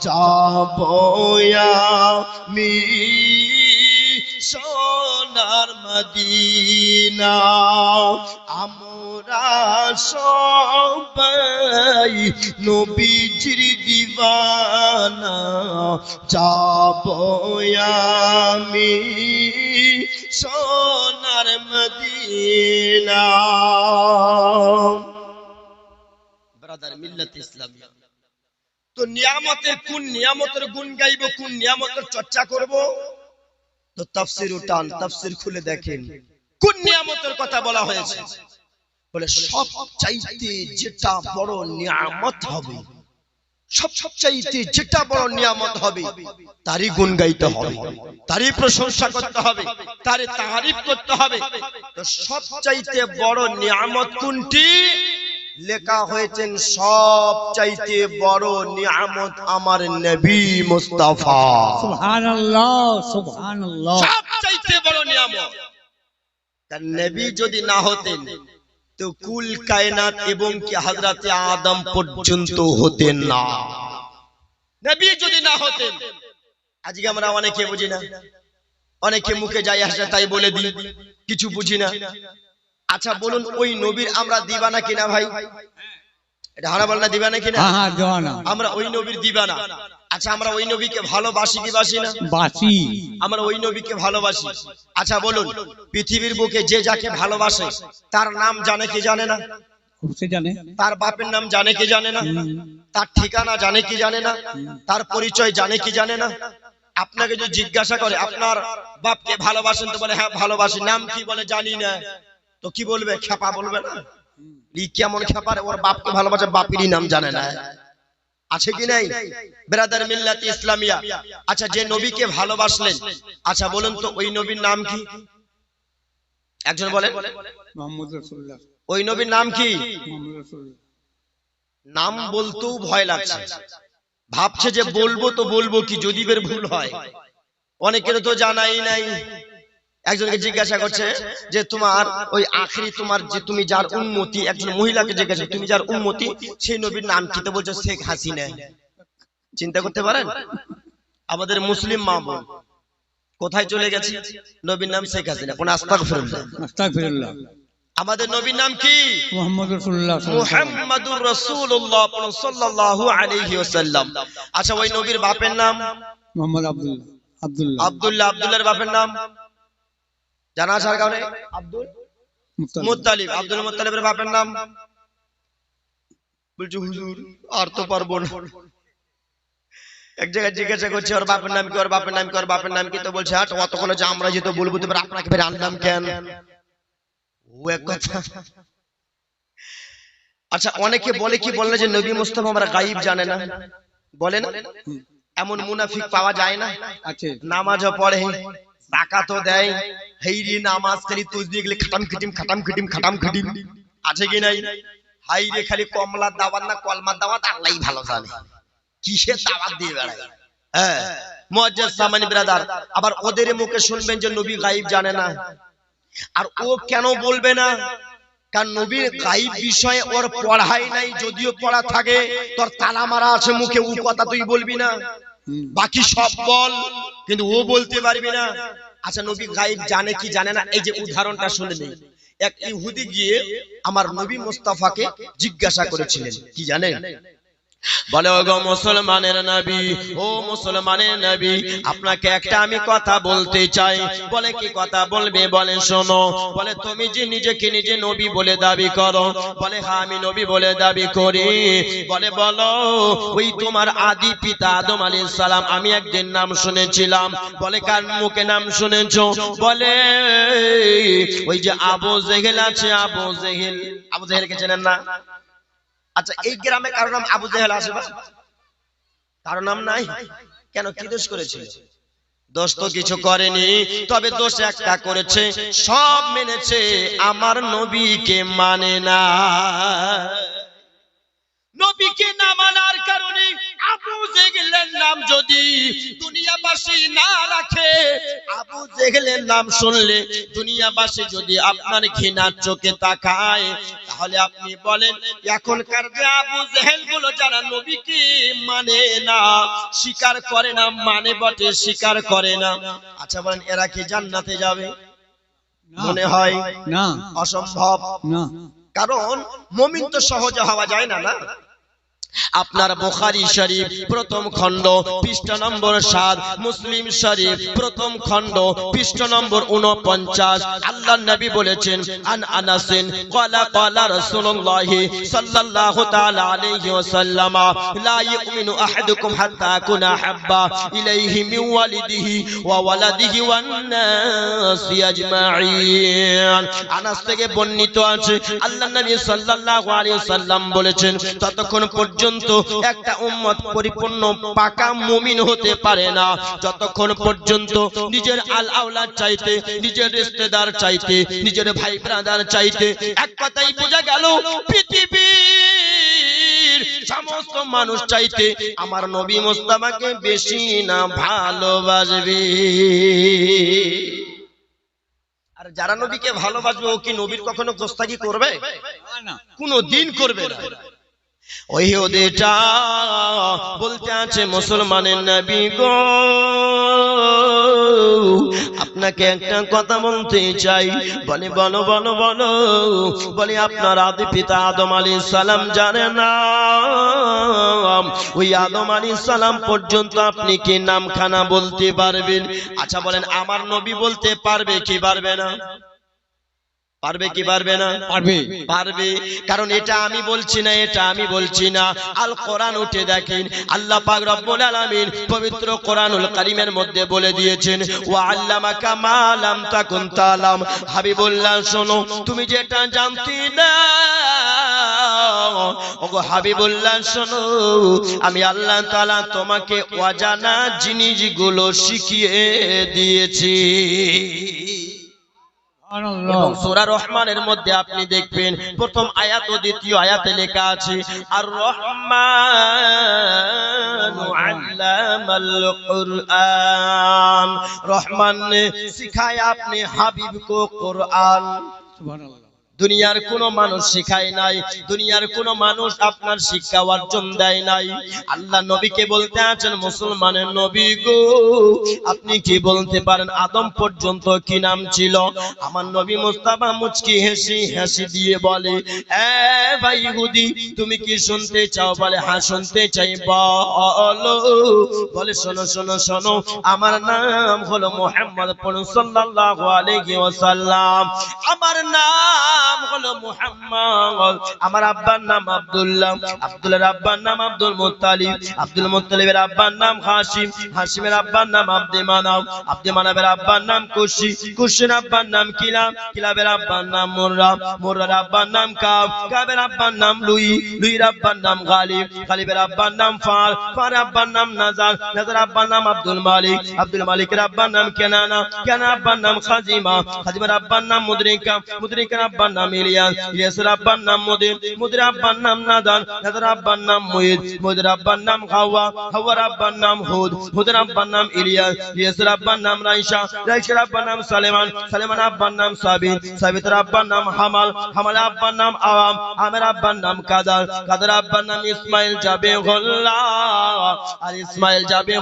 যাব আমি সোনার মদিনা। আমরা সবাই নবীজির দিবানা যাব আমি সোনার মদিনা। ব্রাদার মিল্লাত ইসলামিয়া। তো নিয়ামতের কোন নিয়ামতের গুণ গাইব, কোন নিয়ামতের চর্চা করব? তো তাফসির উঠান, তাফসির খুলে দেখেন। কোন নিয়ামতের কথা বলা হয়েছে? বলে সব চাইতে যেটা বড় নিয়ামত হবে সব সব চাইতে যেটা বড় নিয়ামত হবে, তারই গুণ গাইতে হবে, তারই প্রশংসা করতে হবে, তারই তারিফ করতে হবে। তো সব চাইতে বড় নিয়ামত কোনটি? লেখা হয়েছেন সব চাইতে বড় নিয়ামত আমার নবী মুস্তাফা। সুবহানাল্লাহ সুবহানাল্লাহ। সব চাইতে বড় নিয়ামত। তার নবী যদি না হতেন তো কুল কায়নাত এবং কি হযরতে আদম পর্যন্ত হতেন না। নবী যদি না হতেন। আজকে আমরা অনেকে বুঝি না। অনেকে মুখে যাই আসে তাই বলে দিই কিছু বুঝি না। আচ্ছা বলুন ওই নবীর আমরা দিবানা কিনা ভাই? এটা হারা বল না দিবানা কিনা? হ্যাঁ হ্যাঁ আমরা ওই নবীর দিবানা। আচ্ছা আমরা ওই নবীকে ভালোবাসি কি বাসি না? বাসি। আমরা ওই নবীকে ভালোবাসি। আচ্ছা বলুন পৃথিবীর বুকে যে যাকে ভালোবাসে তার নাম জানে কি জানে না? জানে। তার বাপের নাম জানে কি জানে না? তার ঠিকানা জানে কি জানে না? তার পরিচয় জানে কি জানে না? আপনাকে যদি জিজ্ঞাসা করে আপনার বাপকে ভালোবাসেন তো বলে হ্যাঁ ভালোবাসি। নাম কি বলে জানি না। তো কি বলবে? খেপা বলবে? না? কেমন খেপার ওর বাপকে ভালোবাসে বাপেরই নাম জানে না। আছে কি নাই? ব্রাদার মিল্লাত ইসলামিয়া। আচ্ছা যে নবীকে ভালোবাসলেন আচ্ছা বলুন তো ওই নবীর নাম কি? একজন বলেন। মোহাম্মদ রাসূলুল্লাহ। ওই নবীর নাম কি? মোহাম্মদ রাসূলুল্লাহ। নাম বলতেও ভয় লাগছে। ভাবছে যে বলব তো বলব কি যদি বের ভুল হয়। অনেকের তো জানাই নাই। একজনকে জিজ্ঞাসা করছে যে তোমার ওই আখরি তোমার যে তুমি যার উন্মতি একজন মহিলাকে জিজ্ঞাসা তুমি যার উন্মতি সেই নবীর নাম কি তো বলছে শেখ হাসিনা। চিন্তা করতে পারেন? আমাদের মুসলিম মা বোন। কোথায় চলে গেছে? নবীর নাম শেখ হাসিনা। কোন আস্তাগফিরুল্লাহ। আস্তাগফিরুল্লাহ। আমাদের নবীর নাম কি? মোহাম্মদ রাসূলুল্লাহ সাল্লাল্লাহু মুহাম্মাদুর রাসূলুল্লাহ সাল্লাল্লাহু আলাইহি ওয়াসাল্লাম। আচ্ছা ওই নবীর বাপের নাম? মোহাম্মদ আব্দুল্লাহ আব্দুল্লাহ। আব্দুল্লাহ আব্দুল্লাহর বাপের নাম? জানা আসার কারণে আব্দুল মুত্তালিব। মুত্তালিব আব্দুল মুত্তালিবের বাপের নাম বলছে হুজুর আর তো পারব না। এক জায়গায় জিজ্ঞাসা করছে ওর বাপের নাম কি ওর বাপের নাম কি ওর বাপের নাম কি? তো বলছে হাট অতক্ষণ যে আমরা যেহেতু বলব তো আপনাকে ফের আনলাম কেন? ও এক কথা। আচ্ছা অনেকে বলে কি বলে যে নবী মুস্তফা আমরা গাইব জানে না। বলে না? এমন মুনাফিক পাওয়া যায় না। নামাজও পড়ে। জাকাতও দেয়, হেইরি নামাজ খালি তুজবি গেলে খাটাম খিটিম খাটাম খিটিম খাটাম খিটিম। আছে কি নাই? হাই রে, খালি কমলার দাওয়াত না কলমার দাওয়াত? আল্লাহই ভালো জানে। কিসের দাওয়াত দিয়ে বেড়ায়? হ্যাঁ মুআজ্জাজ সামানি ব্রাদার, আবার ওদের মুখে শুনবেন যে নবী গায়েব জানে না। আর ও কেন বলবে না? কারণ নবীর গাইব বিষয়ে ওর পড়াই নাই, যদিও পড়া থাকে, তোর তালা মারা আছে মুখে, ও কথা তুই বলবি না। বাকি সব বল, কিন্তু ও বলতে পারবি না। আচ্ছা নবী গাইব জানে কি জানে না? এই যে উদাহরণটা শুনে নেই। এক ইহুদি গিয়ে আমার নবী মুস্তাফাকে জিজ্ঞাসা করেছিলেন, কি জানেন? বলে ও গো মুসলমানের নবী, ও মুসলমানের নবী, আপনাকে একটা আমি কথা বলতে চাই। বলে, কি কথা বলবে? বলে, শোনো। বলে, তুমি যে নিজেকে নিজে নবী বলে দাবি করো। বলে হ্যাঁ আমি নবী বলে দাবি করি। বলে, বলো, ওই তোমার আদি পিতা আদম আলাইহিস সালাম, আমি একদিন নাম শুনেছিলাম। বলে, কার মুখে নাম শুনেছো? বলে, ওই যে আবু জেহেল আছে, আবু জেহেল। আবু জেহেলকে চেনেন না? আচ্ছা এই গ্রামে কারও নাম আবু জেহেল আছে বা? কারও নাম নাই? কেন কি দোষ করেছিল? দোষ তো কিছু করেনি তবে দোষ একটা করেছে। সব মেনেছে আমার নবীকে মানে না। নবীকে না মানার কারণে আবু জেগেলের নাম যদি দুনিয়াবাসী না রাখে। আবু জেগেলের নাম শুনলে দুনিয়াবাসী যদি আপনার ঘৃণার চোখে তাকায় তাহলে আপনি বলেন এখনকার যে আবু জেহেলগুলো যারা নবীকে মানে না স্বীকার করে না মানে বটে স্বীকার করে না। আচ্ছা বলেন এরা কি জান্নাতে যাবে? মনে হয় না। অসম্ভব। না। কারণ মমিন তো সহজে হওয়া যায় না না? আপনার বুখারী শরীফ প্রথম খণ্ড পৃষ্ঠ নম্বর সাত মুসলিম শরীফ প্রথম খণ্ড পৃষ্ঠ নম্বর উনপঞ্চাশ। আল্লাহ নবী বলেছেন আন আনাসিন ক্বালা ক্বালা রাসূলুল্লাহি সাল্লাল্লাহু তাআলা আলাইহি ওয়াসাল্লাম লা ইউমিনু আহাদুকুম হাত্তা আকুনা হাব্বা ইলাইহি মিন ওয়ালিদিহি ওয়া ওয়ালাদিহি ওয়ান নাসি আজমাইন আনাস থেকে বর্ণিত আছে আল্লাহ নবী সাল্লাল্লাহু আলাইহি ওয়াসাল্লাম বলেছেন ততক্ষণ পর্যন্ত একটা উম্মত পরিপূর্ণ পাকা মুমিন হতে পারে না। যতক্ষণ পর্যন্ত নিজের আল আওলাদ চাইতে নিজের রিশতেদার চাইতে নিজের ভাই ব্রাদার চাইতে এক কথাই বোঝা গেল পৃথিবীর সমস্ত মানুষ চাইতে আমার নবী মোস্তাফাকে বেশি না ভালোবাসবে। আর যারা নবীকে ভালোবাসবে ও কি নবীর কখনো গোস্তাকি করবে? কোনো দিন করবে না। বলতে আছে, মুসলমানের নবী গো। আপনাকে একটা কথা বলতে চাই। বলো, বলে আপনার আদি পিতা আদম আলী সালাম জানে না। ওই আদম আলী সালাম পর্যন্ত আপনি কি নামখানা বলতে পারবেন? আচ্ছা বলেন, আমার নবী বলতে পারবে কি পারবে না? পারবে কি পারবে না? পারবে পারবে। কারণ এটা আমি বলছি না এটা আমি বলছি না। আল কোরআন উঠে দেখেন আল্লাহ পাক রব্বুল আলামিন পবিত্র কোরআনুল কারীমের মধ্যে বলে দিয়েছেন ওয়া আল্লামাকা মা লাম তাকুন তালাম। হাবিবুল্লাহ শোনো তুমি যেটা জানতে না ওগো হাবিবুল্লাহ শোনো আমি আল্লাহ তাআলা তোমাকে অজানা জিনিসগুলো শিখিয়ে দিয়েছি। এবং সোরা রহমানের মধ্যে আপনি দেখবেন প্রথম আয়াত ও দ্বিতীয় আয়াতে লেখা আছে আর রহমান আল্লামাল কুরআন। রহমান শিখায় আপনি হাবিব কো সুবহানাল্লাহ। দুনিয়ার কোন মানুষ শিখায় নাই, দুনিয়ার কোন মানুষ আপনার শিক্ষা অর্জন দেয় নাই। আল্লাহ নবীকে বলতে আছেন, মুসলমানের নবী গো, আপনি কি বলতে পারেন আদম পর্যন্ত কি নাম ছিল? আমার নবী মুস্তাফা মুচকি হেসি হেসি দিয়ে বলে ভাই ইহুদি, তুমি কি শুনতে চাও? বলে হ্যাঁ শুনতে চাই, বলো। বলে, শোনো শোনো শোনো, আমার নাম হলো মোহাম্মদ সাল্লাল্লাহু আলাইহি ওয়াসাল্লাম। আমার নাম হলো মুহাম্মদ আমার আব্বার নাম আব্দুল্লাহ আব্দুল্লাহর আব্বার নাম আব্দুল মুত্তালিব আব্দুল মুত্তালিবের আব্বার নাম হাশিম হাশিমের আব্বার নাম আব্দে মানাব আব্দে মানাবের আব্বার নাম কুশি কুশির আব্বার নাম কিলাব কিলাবের আব্বার নাম মুররা মুররার আব্বার নাম কাব কাবের আব্বার নাম লুই লুইর আব্বার নাম গালিব গালিবের আব্বার নাম ফার ফার আব্বার নাম নাজার নাজার আব্বার নাম আব্দুল মালিক আব্দুল মালিকের আব্বার নাম কেনানা কেনা আব্বার নাম খাজিমা খাজিমার আব্বার নাম মুদরিকা মুদরিকার আব্বার নাম আব্বার নাম মুদির মুদির আব্বার নাম নাদান নাদার আব্বার নাম মুইদ মুইদের আব্বার নাম হাওয়া হাওয়ার আব্বার নাম হুদ হুদের আব্বার নাম ইলিয়াস ইলিয়াসের আব্বার নাম রাইসা রাইসার আব্বার নাম সালেমান সালেমান আব্বার নাম সাবিত সাবিতের আব্বার নাম হামাল হামাল আব্বার নাম আওয়াম আমের আব্বার নাম কাদার কাদার আব্বার নাম ইসমাইল যাবে আর ইসমাইল যাবে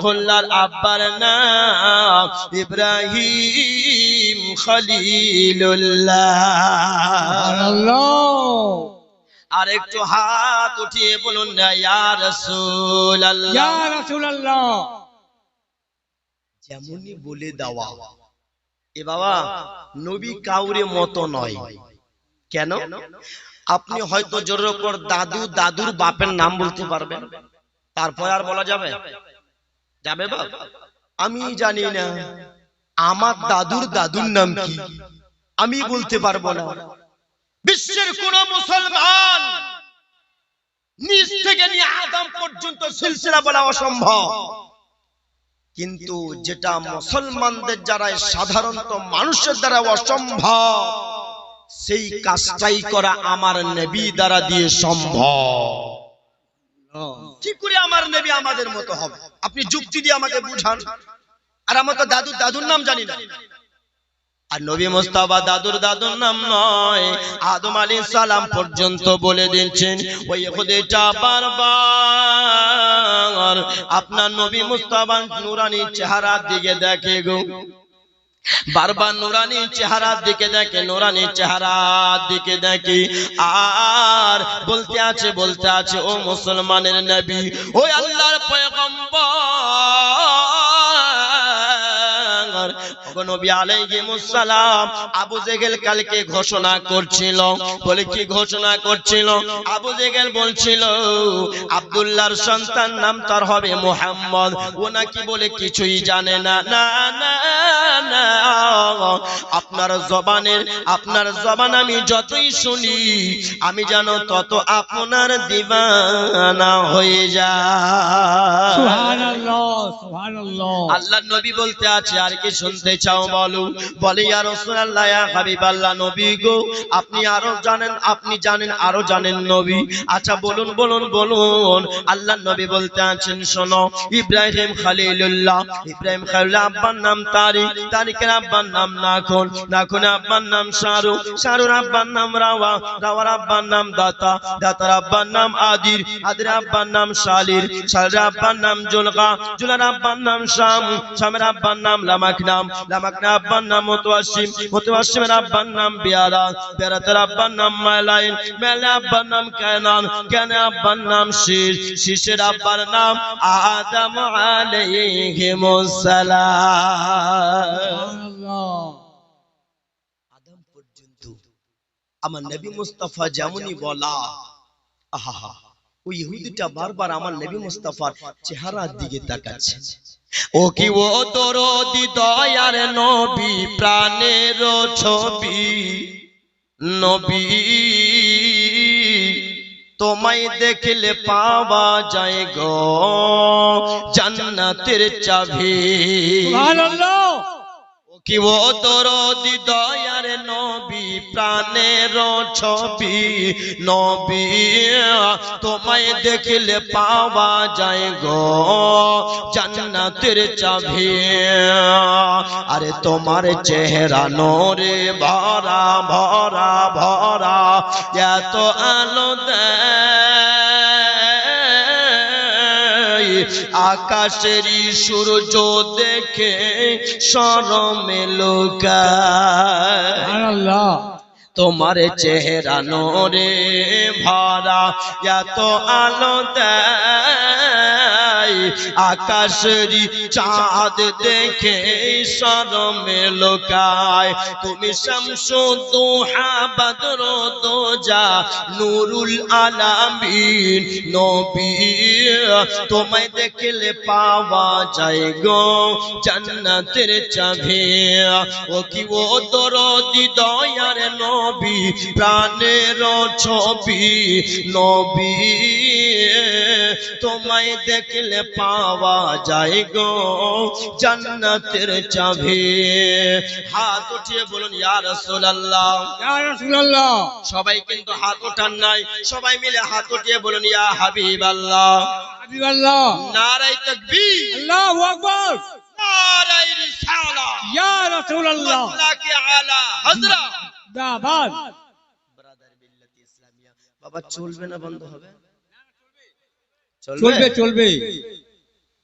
আব্বার নাম ইব্রাহিম খলিলুল্লাহ আর একটু হাত উঠিয়ে বলুন না রাসূলুল্লাহ। যেমনই বলে দেওয়া। এ বাবা নবী কাউরে মতো নয়। কেন? আপনি হয়তো জোরের উপর দাদু দাদুর বাপের নাম বলতে পারবেন। তারপর আর বলা যাবে? যাবে বাপ? আমি জানি না। আমার দাদুর দাদুর নাম কি? আমি বলতে পারব না। বিশ্বের কোন মুসলমান নিচ থেকে নিয়ে আদম পর্যন্ত সিলসিলা বলা অসম্ভব। কিন্তু যেটা মুসলমানদের যারা সাধারণত মানুষের দ্বারা অসম্ভব সেই কাজটাই করা আমার নবী দ্বারা দিয়ে সম্ভব। কি করে আমার নবী আমাদের মতো হবে? আপনি যুক্তি দিয়ে আমাকে বুঝান। আর আমার তো দাদু দাদুর নাম জানি না। আর নবী মোস্তাফা দাদুর দাদুর নাম নয়। আদম আলী সালাম পর্যন্ত বলে দিচ্ছেন ওই খুদেটা বারবার আপনার নবী মুস্তাফা নুরানি চেহারার দিকে দেখে গো। বারবার নুরানি চেহারার দিকে দেখে নুরানি চেহারার দিকে দেখে। আর বলতে আছে বলতে আছে, ও মুসলমানের নবী, ওই আল্লাহর নবী আলাইহিমুস আবু জেহেল কালকে ঘোষণা করছিল। বলে কি ঘোষণা করছিল? আবু জেহেল বলছিল আব্দুল্লাহর সন্তান নাম তার হবে মুহাম্মদ। ও নাকি বলে কিছুই জানে না। না না না। আপনার জবানের আপনার জবান আমি যতই শুনি আমি জানো তত আপনার দিবানা হয়ে সুবহানাল্লাহ আল্লাহ নবী বলতে আছে আর কি শুনতে চাও বলো বলে ইয়া রাসূলুল্লাহ ইয়া নবী গো আপনি আরও জানেন আপনি জানেন আরও জানেন নবী আচ্ছা বলুন বলুন বলুন আল্লাহ নবী বলতে আছেন শোনো ইব্রাহিম খলিলুল্লাহ ইব্রাহিম খলিল আব্বার নাম তারিক তারিকের আব্বার নাম নাখন নাখন আব্বার নাম শারু শারুর আব্বার নাম রাওয়া রাওয়ার আব্বার নাম দাতা দাতার আব্বার নাম আদির আদির আব্বার নাম শালির শালির আব্বার নাম জুলকা জুলার আব্বার নাম শাম শামের আব্বার নাম লামাক নাম আমার নবী মুস্তাফা যেমনই বলা আহা, ওই ইহুদিটা বারবার আমার নবী মুস্তাফার চেহারার দিকে তাকাচ্ছে। ও কি ও দরদি দয়ার নবী প্রাণের ছবি। নবী তোমায় দেখলে পাওয়া যায় গো জান্নাতের চাবি। সুবহানাল্লাহ। কি ও তোর দয়ার নবী প্রাণের ছবি, নবী, তোমায় দেখলে পাওয়া যায় গো, জান্নাতের চাবি। আরে তোমার চেহারা নোরে ভরা ভরা ভরা, এত আলো দেয়। আকাশেরই সূর্য দেখে সরমে সুবহানাল্লাহ তোমার চেহারা নোরে ভরা এত আলো দেয় আকাশেরই চাঁদ দেখে সরমে লোকায়। তুমি শামসু দোহা বদর দোজা, নুরুল আলামিন নবী। তোমায় দেখলে পাওয়া যায় গো জান্নাতের চাবি ও কি ও দরদি দয়ার নবী, প্রাণের ছবি নবী। তোমায় দেখলে পাওয়া যায় গো জান্নাতের চাবি। হাত উঠিয়ে বলুন ইয়া রাসূলুল্লাহ। ইয়া রাসূলুল্লাহ। সবাই কিন্তু হাত ওঠান নাই। সবাই মিলে হাত উঠিয়ে বলুন ইয়া হাবিবাল্লাহ। হাবিবাল্লাহ। নারাই তাকবীর। আল্লাহু আকবার। নারাই রিসালা ইয়া রাসূলুল্লাহ। মাসলাকে আলা হযরত। দাবাদ ব্রাদার বিল্লাতি ইসলামিয়া। বাবা চলবে না বন্ধ হবে। চলবে? চলবে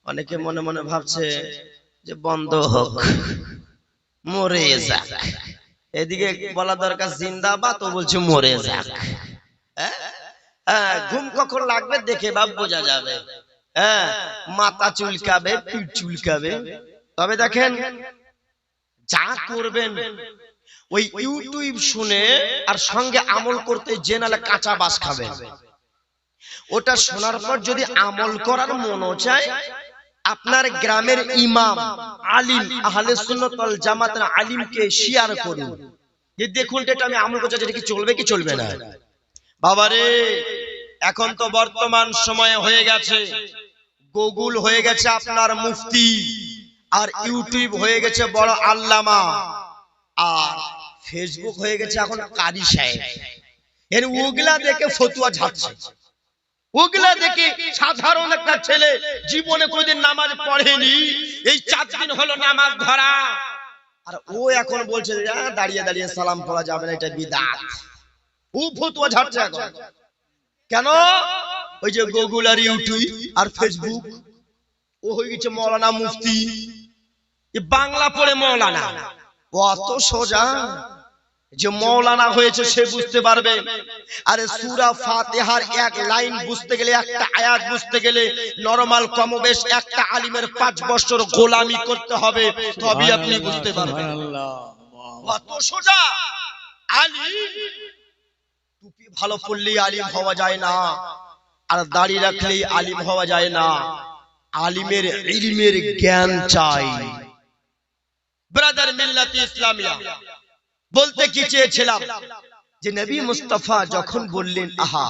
অনেকে মনে মনে ভাবছে যে বন্ধ হোক মরে যাক। এদিকে বলা দরকার জিন্দাবাদ ও বলছে মরে যাক। হ্যাঁ? হ্যাঁ, ঘুম কখন লাগবে দেখে বাপ বোঝা যাবে। হ্যাঁ মাথা চুলকাবে পিঠ চুলকাবে। তবে দেখেন যা করবেন ওই ইউটিউব শুনে আর সঙ্গে আমল করতে যে নালে কাঁচা বাস খাবেন। ওটা শোনার পর যদি আমল করার মনও চায় আপনার গ্রামের ইমাম আলিম আহলে সুন্নাত ওয়াল জামাতের আলিমকে শেয়ার করুন। যে দেখুন এটা আমি আমল করছি এটা কি চলবে কি চলবে না? বাবারে এখন তো বর্তমান সময়ে হয়ে গেছে। গুগল হয়ে গেছে আপনার মুফতি আর ইউটিউব হয়ে গেছে বড় আল্লামা আর ফেসবুক হয়ে গেছে এখন কারি সাহেব। এর ওগুলা দেখে ফতুয়া ঝাড়ছে। ওগুলা দেখে সাধারণ একটা ছেলে জীবনে কোনদিন নামাজ পড়েনি? এই চার দিন হলো নামাজ ধরা। আর ও এখন বলছে যে, দাঁড়িয়ে দাঁড়িয়ে সালাম পড়া যাবে না এটা বিদাত। ও ফতুয়া ঝাড়ছে এখন। কেন? ওই যে গুগল আর ইউটিউব আর ফেসবুক ও হয়ে গেছে মৌলানা মুফতি। বাংলা পড়ে মৌলানা। ও অত সোজা। যে মৌলানা হয়েছে সে বুঝতে পারবে। আরে সুরা ফাতিহার এক লাইন বুঝতে গেলে একটা আয়াত বুঝতে গেলে নরমাল কমবেশ একটা আলিমের পাঁচ বছর গোলামি করতে হবে তবেই আপনি বুঝতে পারবেন। অত সোজা! আলিম টুপি ভালো পড়লেই আলিম হওয়া যায় না আর দাড়ি রাখলেই আলিম হওয়া যায় না। আলিমের ইলমের জ্ঞান চাই। ব্রাদার মিল্লাতি ইসলামিয়া বলতে কি চেয়েছিলাম? যে নবী মুস্তাফা যখন বললেন আহা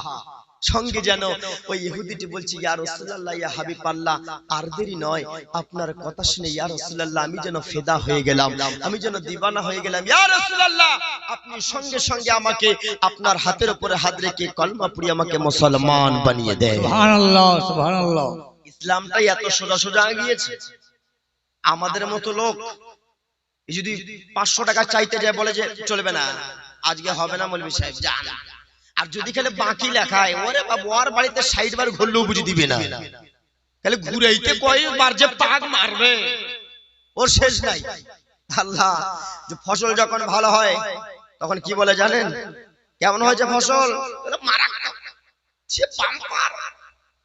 সঙ্গে যেন ওই ইহুদিটি বলছে ইয়া রাসূলুল্লাহ ইয়া হাবিবাল্লাহ আর দেরি নয় আপনার কথা শুনে ইয়া রাসূলুল্লাহ আমি যেন ফেদা হয়ে গেলাম আমি যেন দিবানা হয়ে গেলাম ইয়া রাসূলুল্লাহ আপনি সঙ্গে সঙ্গে আমাকে আপনার হাতের উপরে হাত রেখে কলমা পড়ি আমাকে মুসলমান বানিয়ে দেয় সুবহানাল্লাহ সুবহানাল্লাহ। ইসলামটাই এত সোজা সোজা গিয়েছে। আমাদের মতো লোক যদি পাঁচশো টাকা চাইতে যায় বলে যে চলবে না আজকে হবে না মৌলবী সাহেব যান আর যদি খালি বাকি লেখায় ওরে বাবু ওর বাড়িতে সাইড বার ঘুরলেও বুঝে দিবে না। খালি ঘুরাইতে কয়েকবার যে পাক মারবে ওর শেষ নাই। আল্লাহ যে ফসল যখন ভালো হয় তখন কি বলে জানেন? কেমন হয়েছে ফসল।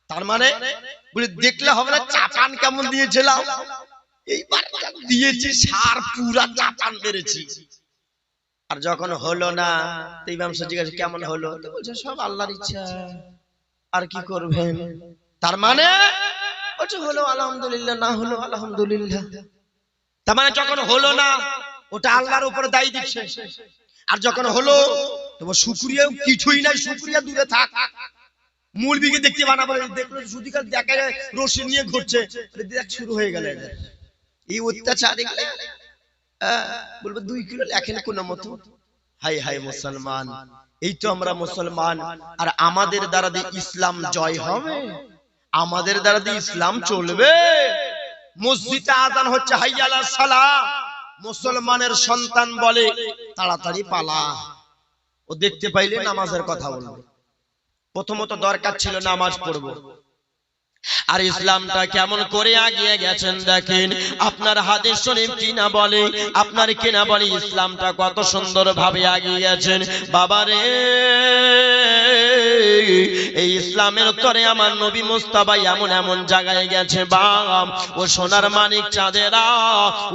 তার মানে বলে দেখলে হবে না চাপান কেমন দিয়েছিলাম। দিয়েছি, সার পুরা চাপান মেরেছি। আর যখন হলো না, তো ইমাম সাহেব জিজ্ঞাসা কেমন হলো? বলছে, সব আল্লাহর ইচ্ছা। আর কি করবেন? তার মানে বলছে, হলো আলহামদুলিল্লাহ, না হলো আলহামদুলিল্লাহ। তার মানে যখন হলো না, ওটা আল্লাহর উপরে দায়ী দিচ্ছে। আর যখন হলো তোমার শুক্রিয়া, কিছুই নাই, শুক্রিয়া, দূরে থাক। মুরবিকে দেখতে বানাবো, দেখল সুদিকাল দেখা যায়, রশি নিয়ে ঘুরছে। শুরু হয়ে গেল। এই অত্যাচার বলব দুই কিলো লেখেন কোন মতো। হাই হাই, মুসলমান, এই তো আমরা মুসলমান, আর আমাদের দ্বারা দিয়ে ইসলাম জয় হবে, আমাদের দ্বারা দিয়ে ইসলাম চলবে। মসজিদে আজান হচ্ছে হাইয়ালা সালা মুসলমানের সন্তান বলে, তাড়াতাড়ি পালা। ও দেখতে পাইলে নামাজের কথা বলবে। প্রথমত দরকার ছিল নামাজ পড়ব। আর ইসলামটা কেমন করে আগিয়ে গেছেন দেখেন। আপনার হাদিস শরীফ কিনা বলে? আপনার কিনা বলে ইসলামটা কত সুন্দর ভাবে আগিয়ে গেছেন। বাবারে! এই ইসলামের উত্তরে আমার নবী মুস্তাফা এমন এমন জায়গায় গেছে বাম ও সোনার মানিক চাঁদেরা,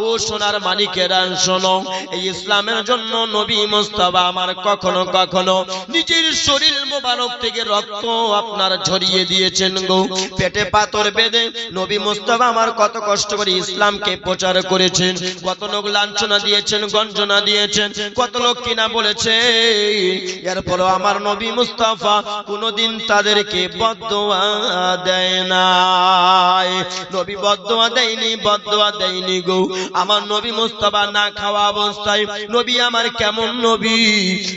ও সোনার মানিকেরা, শোনো। এই ইসলামের জন্য নবী মুস্তাফা আমার কখনো কখনো নিজের শরীর মোবারক থেকে রক্ত আপনার ঝরিয়ে দিয়েছেন গো। পেটে পাথর বেঁধে নবী মুস্তাফা আমার কত কষ্ট করে ইসলামকে প্রচার করেছেন, কত লোক লাঞ্ছনা দিয়েছেন, গঞ্জনা দিয়েছেন, কত লোক কিনা বলেছে। এরপরও আমার নবী মুস্তাফা কোনোদিন তাদেরকে বদোয়া দেয় নাই। নবী বদোয়া দেয়নি বদোয়া দেয়নি গো। আমার নবী মুস্তাফা না খাওয়া অবস্থায় নবী আমার কেমন নবী?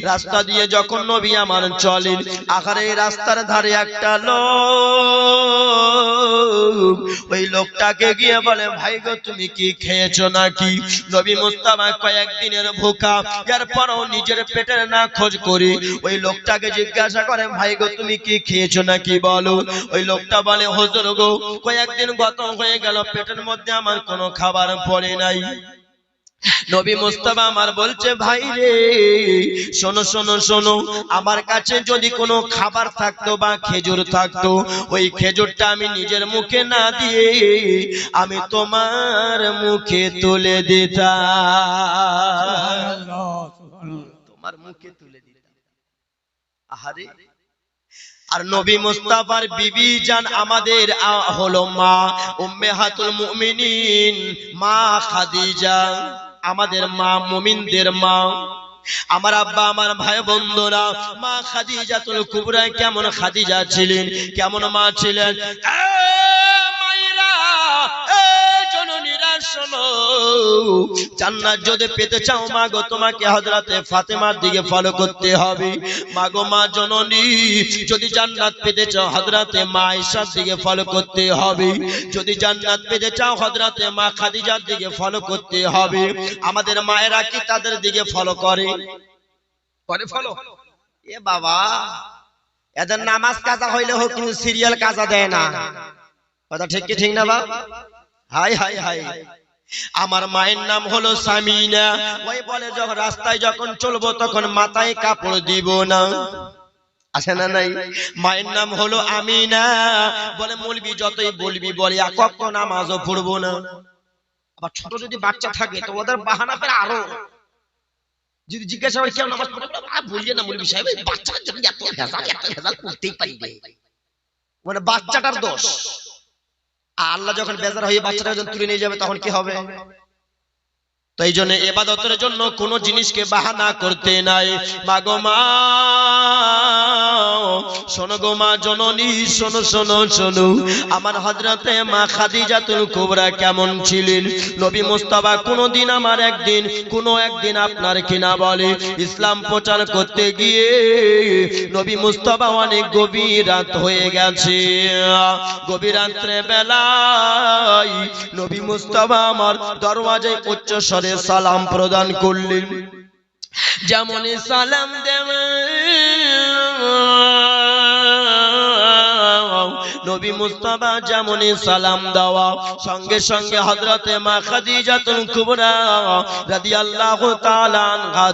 রাস্তা দিয়ে যখন নবী আমার চলেন আখারে রাস্তার ধারে একটা লোক। ওই লোকটাকে গিয়ে বলে, ভাই গো, তুমি কি খেয়েছো নাকি? নবী মুস্তাফা কয়েকদিনের ভোকা। এরপরও নিজের পেটের না খোঁজ করি ওই লোকটাকে জিজ্ঞাসা করে, ভাই গো তুমি কি খেয়েছো নাকি বলো? ওই লোকটা বলে হুজুর গো কয়েকদিন গত হয়ে গেল পেটের মধ্যে আমার কোনো খাবার পড়ে নাই। নবী মুস্তাফা আমার বলছে ভাই রে শোনো শোনো শোনো আমার কাছে যদি কোনো খাবার থাকতো বা খেজুর থাকতো ওই খেজুরটা আমি নিজের মুখে না দিয়ে আমি তোমার মুখে তুলে দিতাম। তোমার মুখে তুলে দিতাম। আহারে আর নবী মুস্তাফার বিবি জান আমাদের হলো মা, উম্মে হাতুল মুমিনিন, মা খাদিজা, আমাদের মা মুমিনদের মা। আমার আব্বা, আমার ভাই বন্ধুরা, মা খাদিজা খাদিজাতুল কুবরা, কেমন খাদিজা ছিলেন, কেমন মা ছিলেন? শোনো জান্নাত যদি পেতে চাও তোমাকে হযরতে ফাতেমার দিকে ফলো করতে হবে। মা জননী যদি জান্নাত পেতে চাও হযরতে মা আয়েশার দিকে ফলো করতে হবে। যদি জান্নাত পেতে চাও হযরতে মা খাদিজার দিকে ফলো করতে হবে। আমাদের মায়েরা কি তাদের দিকে ফলো করে? করে ফলো এ বাবা এদের নামাজ কাজা হইলে হোক কিন্তু সিরিয়াল কাজা দেয় না। কথা ঠিক কি ঠিক না বা হাই হাই হাই। আমার মায়ের নাম হলো সামিনা। ওই বলে যখন রাস্তায় যখন চলবো তখন মাথায় কাপড় দিব না। মায়ের নাম হলো আমিনা। বলে যতই বলবি বলে কখন পড়ব না। আবার ছোট যদি বাচ্চা থাকে তো ওদের বাহানা করে আরও। যদি জিজ্ঞাসা হয়, কেউ নামাজ বলিয়ে না মৌলবী সাহেব, এই বাচ্চাটার জন্য এত এত করতেই মানে বাচ্চাটার দোষ। আল্লাহ যখন বেজার হয়ে বাচ্চাটা যখন তুলে নিয়ে যাবে, তখন কি হবে? তো এই জন্য এবাদতের জন্য কোন জিনিসকে বাহানা করতে নাই। মাগো মা শোনো গো মা জননী, শোনো শোনো শোনো। আমার হজরতে মা খাদিজাতুল কুবরা কেমন ছিলেন? নবী মুস্তাফা কোনদিন আমার একদিন, কোন একদিন আপনার কিনা বলে ইসলাম প্রচার করতে গিয়ে নবী মুস্তাফা অনেক গভীর রাত হয়ে গেছে। গভীর রাত্রে বেলায় নবী মুস্তাফা আমার দরওয়াজায় উচ্চ স্বরে সালাম প্রদান করলেন। যেমন সালাম দেবে নবী মুস্তাফা যেমন সালাম দেওয়া, সঙ্গে সঙ্গে হযরতে মা খাদিজাতুল কুবরা রাদিয়াল্লাহু তাআলা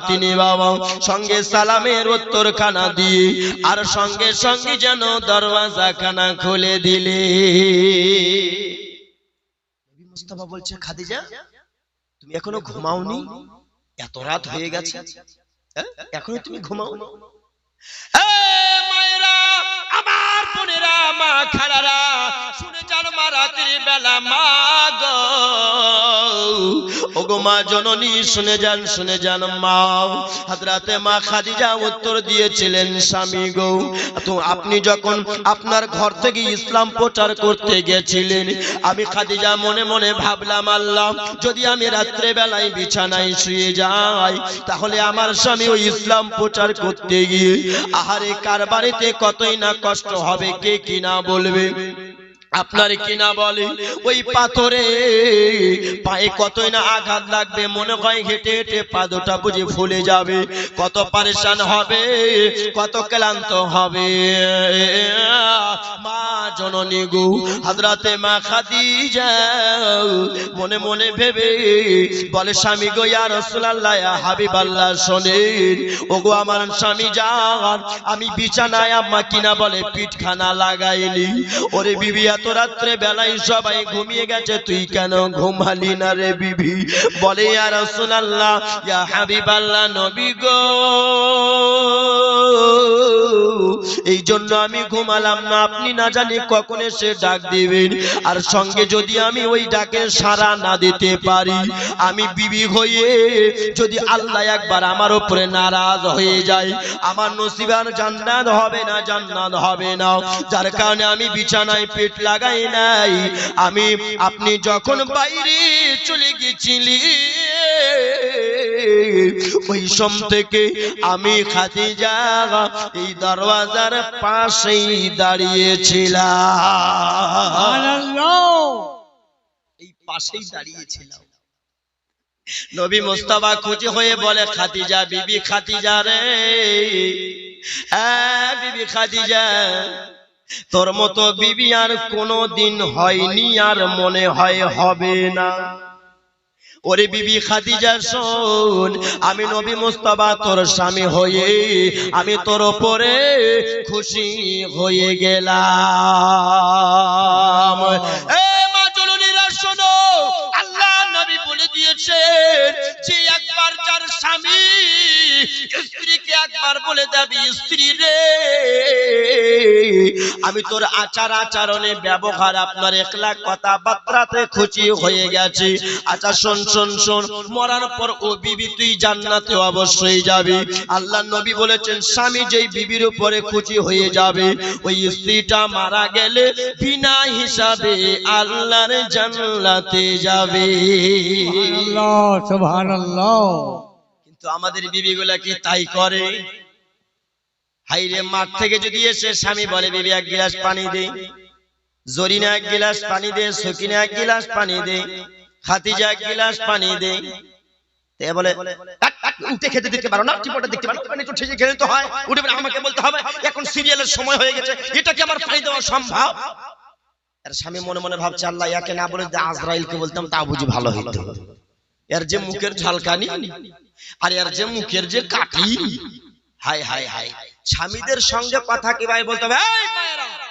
তিনি বাবা, সঙ্গে সালামের উত্তর খানা দিয়ে আর সঙ্গে সঙ্গে যেন দরওয়াজা খানা খুলে দিলে। নবী মুস্তাফা বলছে, খাদিজা, তুমি এখনও ঘুমাওনি? এত রাত হয়ে গেছে। হ্যাঁ? এখনও তুমি ঘুমাও। এ মায়েরা আমার বোনেরা মা খালারা শুনে যান মা রাত্রি বেলা, মা ওগো মা জননী, শুনে যান শুনে যান মা। হাজরাতে মা খাদিজা উত্তর দিয়েছিলেন, স্বামী গো, তো আপনি যখন আপনার ঘর থেকে ইসলাম প্রচার করতে গেছিলেন, আমি খাদিজা মনে মনে ভাবলাম, আল্লাহ, যদি আমি রাত্রে বেলায় বিছানায় শুয়ে যাই, তাহলে আমার স্বামী ওই ইসলাম প্রচার করতে গিয়ে, আহারে কার বাড়িতে কতই না কষ্ট হবে, কে কি না বলবে? আপনার কিনা বলে ওই পাথরে পায়ে কতই না আঘাত লাগবে মনে হয় হেঁটে হেঁটে পাদটা বুঝে ফুলে যাবে কত পারেশান হবে কত ক্লান্ত হবে। মা জননী গো হাজরাতে মা খাদিজা মনে মনে ভেবে বলে স্বামী গো ইয়া রাসূলুল্লাহ ইয়া হাবিবাল্লাহ শোনেন ওগো আমার স্বামী যান আমি বিছানায় আম্মা কিনা বলে পিঠখানা লাগাইনি। ওরে বিবি এত রাত্রে বেলায় সবাই ঘুমিয়ে গেছে। তুই কেন ঘুমালি না রে বিবি? বলে, ইয়া রাসূলুল্লাহ, ইয়া হাবিবাল্লাহ নবী গো। এই জন্য আমি ঘুমালাম না। আপনি না জানি কখন এসে ডাক দিবেন। আর সঙ্গে যদি আমি ওই ডাকে সাড়া না দিতে পারি, আমি বিবি হয়ে যদি আল্লাহ একবার আমার উপরে নারাজ হয়ে যায় আমার নসিবার জান্নাত হবে না, জান্নাত হবে না। যার কারণে আমি বিছানায় পেট লাগাই নাই। আমি, আপনি যখন বাইরে চলে গেছিলি ওই থেকে আমি খাদিজা এই দরওয়াজার পাশেই দাঁড়িয়েছিলাম। এই পাশেই দাঁড়িয়েছিলাম। নবী মোস্তফা খুশি হয়ে বলে, খাদিজা, বিবি খাদিজা রে। হ্যাঁ বিবি খাদিজা। তোর মতো বিবি আর কোনো দিন হয়নি আর মনে হয় হবে না। ওরে বিবি খাদিজা, শোন, আমি নবী মুস্তাবা তোর স্বামী হয়ে আমি তোর উপরে খুশি হয়ে গেলাম। আল্লাহ নবী বলে দিয়েছেন যে একবার যার স্বামী স্ত্রীকে একবার বলে দেবি স্ত্রী রে, আমি তোর আচার আচরণে ব্যবহার আপনার একলা কথাবার্তাতে খুশি হয়ে গেছে। আচ্ছা শোন শোন শোন, মরার পর ও বিবি তুই জান্নাতে অবশ্যই যাবি। আল্লাহ নবী বলেছেন, স্বামী যেই বিবির উপরে খুশি হয়ে যাবে, ওই স্ত্রীটা মারা গেলে বিনা হিসাবে আল্লাহর জান্নাতে যাবে। সুবহানাল্লাহ সুবহানাল্লাহ। কিন্তু আমাদের বিবিগুলা কি তাই করে? হাইরে মাঠ থেকে যদি এসে স্বামী বলে বিবি এক গিলাস পানি দে। জরিনা এক গিলাস পানি দে সকিনা এক গিলাস পানি দে খাতিজা এক গিলাস পানি দে। তে বলে "টাক, টাক, উঠে খেতে পারো না টিপটা দেখতে পারো পানি তো তো হয়। উঠে আমাকে বলতে হবে এখন সিরিয়ালের সময় হয়ে গেছে এটা কি আমার দেওয়া সম্ভব? আর স্বামী মনে মনে ভাবছে আল্লাহ ইয়াকে না বলে আজরাইলকে বলতাম তা বুঝি ভালো হইতো। এর যে মুখের ঝালকানি আর এর যে মুখের যে কাঠি। হাই হাই হাই স্বামীদের সঙ্গে কথা কি ভাই বলতো ভাই মায়েরা।